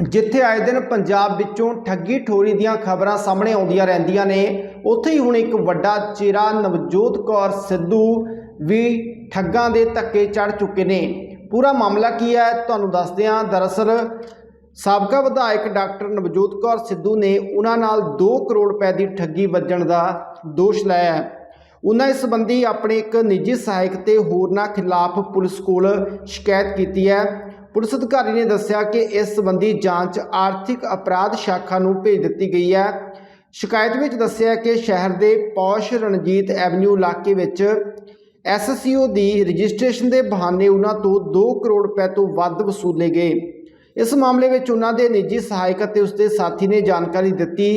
ਜਿੱਥੇ ਆਏ ਦਿਨ ਪੰਜਾਬ ਵਿੱਚੋਂ ਠੱਗੀ ਠੋਰੀ ਦੀਆਂ ਖਬਰਾਂ ਸਾਹਮਣੇ ਆਉਂਦੀਆਂ ਰਹਿੰਦੀਆਂ ਨੇ, ਉੱਥੇ ਹੀ ਹੁਣ ਇੱਕ ਵੱਡਾ ਚਿਹਰਾ ਨਵਜੋਤ ਕੌਰ ਸਿੱਧੂ ਵੀ ਠੱਗਾਂ ਦੇ ਧੱਕੇ ਚੜ ਚੁੱਕੇ ਨੇ। ਪੂਰਾ ਮਾਮਲਾ ਕੀ ਹੈ ਤੁਹਾਨੂੰ ਦੱਸਦੇ ਹਾਂ। ਦਰਅਸਲ ਸਾਬਕਾ ਵਿਧਾਇਕ ਡਾਕਟਰ ਨਵਜੋਤ ਕੌਰ ਸਿੱਧੂ ਨੇ ਉਹਨਾਂ ਨਾਲ 2 ਕਰੋੜ ਰੁਪਏ ਦੀ ਠੱਗੀ ਵੱਜਣ ਦਾ ਦੋਸ਼ ਲਾਇਆ ਹੈ। ਉਹਨਾਂ ਇਸ ਸੰਬੰਧੀ ਆਪਣੇ ਇੱਕ ਨਿੱਜੀ ਸਹਾਇਕ ਤੇ ਹੋਰਨਾਂ ਖਿਲਾਫ ਪੁਲਿਸ ਕੋਲ ਸ਼ਿਕਾਇਤ ਕੀਤੀ ਹੈ। ਪੁਲਿਸ ਅਧਿਕਾਰੀ ਨੇ ਦੱਸਿਆ ਕਿ ਇਸ ਸੰਬੰਧੀ ਜਾਂਚ ਆਰਥਿਕ ਅਪਰਾਧ ਸ਼ਾਖਾ ਨੂੰ ਭੇਜ ਦਿੱਤੀ ਗਈ ਹੈ। ਸ਼ਿਕਾਇਤ ਵਿੱਚ ਦੱਸਿਆ ਕਿ ਸ਼ਹਿਰ ਦੇ ਪੌਸ਼ ਰਣਜੀਤ ਐਵਨਿਊ ਇਲਾਕੇ ਵਿੱਚ ਐਸਸੀਓ ਦੀ ਰਜਿਸਟ੍ਰੇਸ਼ਨ ਦੇ ਬਹਾਨੇ ਉਹਨਾਂ ਤੋਂ 2 ਕਰੋੜ ਰੁਪਏ ਤੋਂ ਵੱਧ ਵਸੂਲੇ ਗਏ। ਇਸ ਮਾਮਲੇ ਵਿੱਚ ਉਹਨਾਂ ਦੇ ਨਿੱਜੀ ਸਹਾਇਕ ਅਤੇ ਉਸਦੇ ਸਾਥੀ ਨੇ ਜਾਣਕਾਰੀ ਦਿੱਤੀ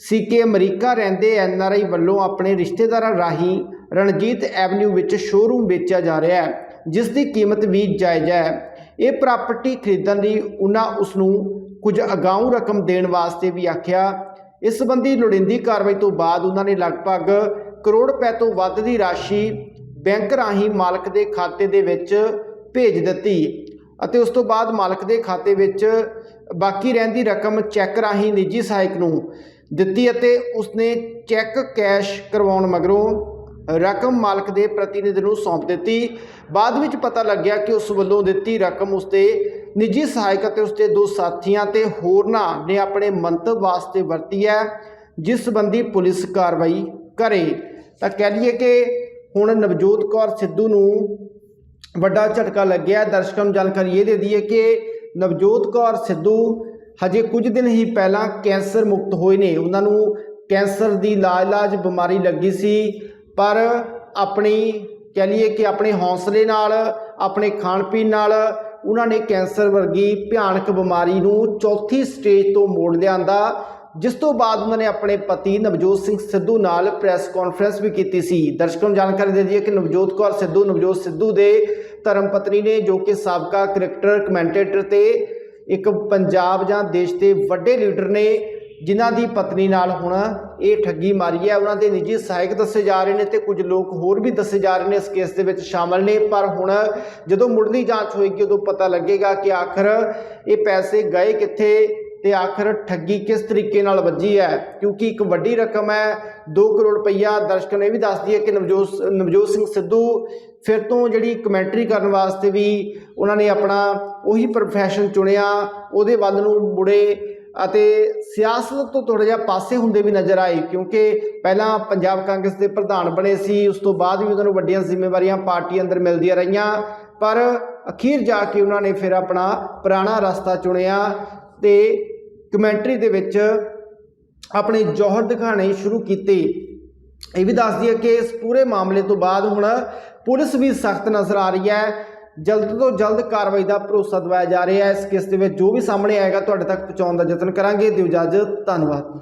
ਸੀ ਕਿ ਅਮਰੀਕਾ ਰਹਿੰਦੇ ਐਨਆਰਆਈ ਵੱਲੋਂ ਆਪਣੇ ਰਿਸ਼ਤੇਦਾਰਾਂ ਰਾਹੀਂ ਰਣਜੀਤ ਐਵਨਿਊ ਵਿੱਚ ਸ਼ੋਰੂਮ ਵੇਚਿਆ ਜਾ ਰਿਹਾ ਹੈ, ਜਿਸ ਦੀ ਕੀਮਤ ਵੀ ਜਾਇਜ਼ ਹੈ। ਇਹ ਪ੍ਰਾਪਰਟੀ ਖਰੀਦਣ ਲਈ ਉਹਨਾਂ ਉਸ ਨੂੰ ਕੁਝ ਅਗਾਊਂ ਰਕਮ ਦੇਣ ਵਾਸਤੇ ਵੀ ਆਖਿਆ। ਇਸ ਸੰਬੰਧੀ ਲੋੜੀਂਦੀ ਕਾਰਵਾਈ ਤੋਂ ਬਾਅਦ ਉਹਨਾਂ ਨੇ ਲਗਭਗ ਕਰੋੜ ਰੁਪਏ ਤੋਂ ਵੱਧ ਦੀ ਰਾਸ਼ੀ ਬੈਂਕ ਰਾਹੀਂ ਮਾਲਕ ਦੇ ਖਾਤੇ ਦੇ ਵਿੱਚ ਭੇਜ ਦਿੱਤੀ ਅਤੇ ਉਸ ਤੋਂ ਬਾਅਦ ਮਾਲਕ ਦੇ ਖਾਤੇ ਵਿੱਚ ਬਾਕੀ ਰਹਿੰਦੀ ਰਕਮ ਚੈੱਕ ਰਾਹੀਂ ਨਿੱਜੀ ਸਹਾਇਕ ਨੂੰ ਦਿੱਤੀ ਅਤੇ ਉਸਨੇ ਚੈੱਕ ਕੈਸ਼ ਕਰਵਾਉਣ ਮਗਰੋਂ ਰਕਮ ਮਾਲਕ ਦੇ ਪ੍ਰਤੀਨਿਧ ਨੂੰ ਸੌਂਪ ਦਿੱਤੀ। ਬਾਅਦ ਵਿੱਚ ਪਤਾ ਲੱਗਿਆ ਕਿ ਉਸ ਵੱਲੋਂ ਦਿੱਤੀ ਰਕਮ ਉਸਦੇ ਨਿੱਜੀ ਸਹਾਇਕ ਅਤੇ ਉਸਦੇ ਦੋ ਸਾਥੀਆਂ ਤੇ ਹੋਰਨਾਂ ਨੇ ਆਪਣੇ ਮੰਤਵ ਵਾਸਤੇ ਵਰਤੀ ਹੈ, ਜਿਸ ਸੰਬੰਧੀ ਪੁਲਿਸ ਕਾਰਵਾਈ ਕਰੇ। ਤਾਂ ਕਹਿ ਲਈਏ ਕਿ ਹੁਣ ਨਵਜੋਤ ਕੌਰ ਸਿੱਧੂ ਨੂੰ ਵੱਡਾ ਝਟਕਾ ਲੱਗਿਆ ਦਰਸ਼ਕਾਂ ਨੂੰ ਜਾਣਕਾਰੀ ਇਹ ਦੇ ਦਈਏ ਕਿ ਨਵਜੋਤ ਕੌਰ ਸਿੱਧੂ ਹਜੇ ਕੁਝ ਦਿਨ ਹੀ ਪਹਿਲਾਂ ਕੈਂਸਰ ਮੁਕਤ ਹੋਏ ਨੇ। ਉਹਨਾਂ ਨੂੰ ਕੈਂਸਰ ਦੀ ਲਾਇਲਾਜ ਬਿਮਾਰੀ ਲੱਗੀ ਸੀ। ਪਰ ਆਪਣੀ ਕਹਿ ਲਈਏ ਕਿ ਆਪਣੇ ਹੌਸਲੇ ਨਾਲ, ਆਪਣੇ ਖਾਣ ਪੀਣ ਨਾਲ ਉਹਨਾਂ ਨੇ ਕੈਂਸਰ ਵਰਗੀ ਭਿਆਨਕ ਬਿਮਾਰੀ ਨੂੰ ਚੌਥੀ ਸਟੇਜ ਤੋਂ ਮੋੜ ਲਿਆਂਦਾ, ਜਿਸ ਤੋਂ ਬਾਅਦ ਉਹਨਾਂ ਨੇ ਆਪਣੇ ਪਤੀ ਨਵਜੋਤ ਸਿੰਘ ਸਿੱਧੂ ਨਾਲ ਪ੍ਰੈਸ ਕਾਨਫਰੰਸ ਵੀ ਕੀਤੀ ਸੀ। ਦਰਸ਼ਕਾਂ ਨੂੰ ਜਾਣਕਾਰੀ ਦੇ ਦਈਏ ਕਿ ਨਵਜੋਤ ਕੌਰ ਸਿੱਧੂ, ਨਵਜੋਤ ਸਿੱਧੂ ਦੇ ਧਰਮ ਪਤਨੀ ਨੇ ਜੋ ਕਿ ਸਾਬਕਾ ਕ੍ਰਿਕਟਰ ਕਮੈਂਟੇਟਰ ਤੇ ਇੱਕ ਪੰਜਾਬ ਜਾਂ ਦੇਸ਼ ਦੇ ਵੱਡੇ ਲੀਡਰ ਨੇ ਜਿਨ੍ਹਾਂ ਦੀ ਪਤਨੀ ਨਾਲ ਹੁਣ ਇਹ ਠੱਗੀ ਮਾਰੀ ਹੈ, ਉਹਨਾਂ ਦੇ ਨਿੱਜੀ ਸਹਾਇਕ ਦੱਸੇ ਜਾ ਰਹੇ ਨੇ ਤੇ ਕੁਝ ਲੋਕ ਹੋਰ ਵੀ ਦੱਸੇ ਜਾ ਰਹੇ ਨੇ ਇਸ ਕੇਸ ਦੇ ਵਿੱਚ ਸ਼ਾਮਲ ਨੇ। ਪਰ ਹੁਣ ਜਦੋਂ ਮੁੱਢਲੀ ਜਾਂਚ ਹੋਏਗੀ, ਉਦੋਂ ਪਤਾ ਲੱਗੇਗਾ ਕਿ ਆਖਰ ਇਹ ਪੈਸੇ ਗਏ ਕਿੱਥੇ ਤੇ ਆਖਰ ਠੱਗੀ ਕਿਸ ਤਰੀਕੇ ਨਾਲ ਵੱਜੀ ਹੈ, ਕਿਉਂਕਿ ਇੱਕ ਵੱਡੀ ਰਕਮ ਹੈ 2 ਕਰੋੜ ਰੁਪਈਆ। ਦਰਸ਼ਕਾਂ ਨੇ ਇਹ ਵੀ ਦੱਸਦੀ ਹੈ ਕਿ ਨਵਜੋਤ ਨਵਜੋਤ ਸਿੰਘ ਸਿੱਧੂ ਫਿਰ ਤੋਂ ਜਿਹੜੀ ਕਮੈਂਟਰੀ ਕਰਨ ਵਾਸਤੇ ਵੀ ਉਹਨਾਂ ਨੇ ਆਪਣਾ ਉਹੀ ਪ੍ਰੋਫੈਸ਼ਨ ਚੁਣਿਆ, ਉਹਦੇ ਵੱਲ ਨੂੰ ਮੁੜੇ ਅਤੇ ਸਿਆਸਤ ਤੋਂ ਥੋੜਾ ਜਿਹਾ ਪਾਸੇ ਹੁੰਦੇ ਵੀ ਨਜ਼ਰ ਆਏ, ਕਿਉਂਕਿ ਪਹਿਲਾਂ ਪੰਜਾਬ ਕਾਂਗਰਸ ਦੇ ਪ੍ਰਧਾਨ ਬਣੇ ਸੀ, ਉਸ ਤੋਂ ਬਾਅਦ ਵੀ ਉਹਨਾਂ ਨੂੰ ਵੱਡੀਆਂ ਜ਼ਿੰਮੇਵਾਰੀਆਂ ਪਾਰਟੀ ਅੰਦਰ ਮਿਲਦੀਆਂ ਰਹੀਆਂ, ਪਰ ਅਖੀਰ ਜਾ ਕੇ ਉਹਨਾਂ ਨੇ ਫਿਰ ਆਪਣਾ ਪੁਰਾਣਾ ਰਸਤਾ ਚੁਣਿਆ ਤੇ ਕਮੈਂਟਰੀ ਦੇ ਵਿੱਚ ਆਪਣੇ ਜੋਹਰ ਦਿਖਾਣੇ ਸ਼ੁਰੂ ਕੀਤੇ। ਇਹ ਵੀ ਦੱਸਦੀ ਹੈ ਕਿ ਇਸ ਪੂਰੇ ਮਾਮਲੇ ਤੋਂ ਬਾਅਦ ਹੁਣ ਪੁਲਿਸ ਵੀ ਸਖਤ ਨਜ਼ਰ ਆ ਰਹੀ ਹੈ ਜਲਦ ਤੋਂ ਜਲਦ ਕਾਰਵਾਈ ਦਾ ਭਰੋਸਾ ਦਿਵਾਇਆ ਜਾ ਰਿਹਾ ਹੈ। ਇਸ ਕੇਸ ਦੇ ਵਿੱਚ ਜੋ ਵੀ ਸਾਹਮਣੇ ਆਏਗਾ, ਤੁਹਾਡੇ ਤੱਕ ਪਹੁੰਚਾਉਣ ਦਾ ਯਤਨ ਕਰਾਂਗੇ। ਦਿਓ ਇਜਾਜ਼ਤ। ਧੰਨਵਾਦ।